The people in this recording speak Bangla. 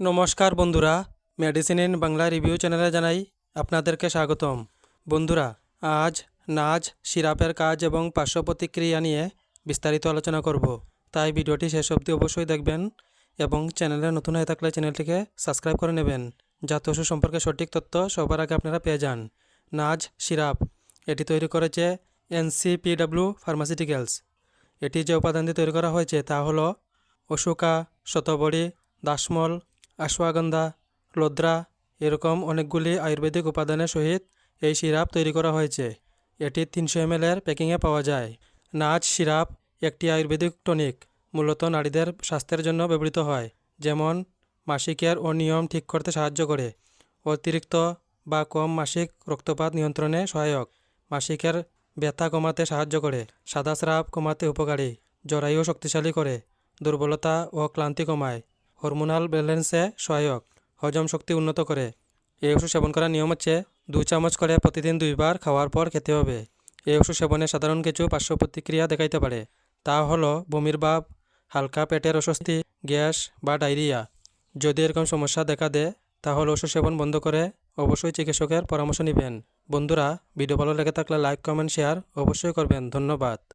নমস্কার বন্ধুরা মেডিসিন ইন বাংলা রিভিউ চ্যানেলে জানাই আপনাদেরকে স্বাগতম। বন্ধুরা, আজ নাজ সিরাপের কাজ এবং পার্শ্ব প্রতিক্রিয়া নিয়ে বিস্তারিত আলোচনা করব। তাই ভিডিওটি শেষ অবধি অবশ্যই দেখবেন এবং চ্যানেলে নতুন হয়ে থাকলে চ্যানেলটিকে সাবস্ক্রাইব করে নেবেন। যাতে ওষুধ সম্পর্কে সঠিক তথ্য সবার আগে আপনারা পেয়ে যান। নাজ সিরাপ, এটি তৈরি করেছে এনসিপিডাব্লিউ ফার্মাসিউটিক্যালস। এটি যে উপাদান দিয়ে তৈরি করা হয়েছে তা হলো অশোকা, শতবড়ি, দাসমল আশ্বাগন্ধা লোদ্রা এরকম অনেকগুলি আয়ুর্বেদিক উপাদানের সহিত এই সিরাপ তৈরি করা হয়েছে। এটি তিনশো এম এর প্যাকিংয়ে পাওয়া যায়। নাচ সিরাপ একটি আয়ুর্বেদিক টনিক, মূলত নারীদের স্বাস্থ্যের জন্য ব্যবহৃত হয়, যেমন মাসিকের অনিয়ম ঠিক করতে সাহায্য করে। অতিরিক্ত বা কম মাসিক রক্তপাত নিয়ন্ত্রণে সহায়ক। মাসিকের ব্যথা কমাতে সাহায্য করে, সাদা স্রাব কমাতে উপকারী, জরায়ু শক্তিশালী করে, দুর্বলতা ও ক্লান্তি কমায়। হরমোনাল ব্যালেন্সে সহায়ক। হজম শক্তি উন্নত করে। এই ওষুধ সেবন করার নিয়ম হচ্ছে দু চামচ করে প্রতিদিন দুইবার খাওয়ার পর খেতে হবে। এই ওষুধ সেবনে সাধারণ কিছু পার্শ্ব প্রতিক্রিয়া দেখাইতে পারে। তা হলো বমির ভাব, হালকা পেটের অস্বস্তি, গ্যাস বা ডায়রিয়া। যদি এরকম সমস্যা দেখা দেয়, তাহলে ওষুধ সেবন বন্ধ করে অবশ্যই চিকিৎসকের পরামর্শ নেবেন। বন্ধুরা, ভিডিও ভালো লেগে থাকলে লাইক, কমেন্ট, শেয়ার অবশ্যই করবেন। ধন্যবাদ।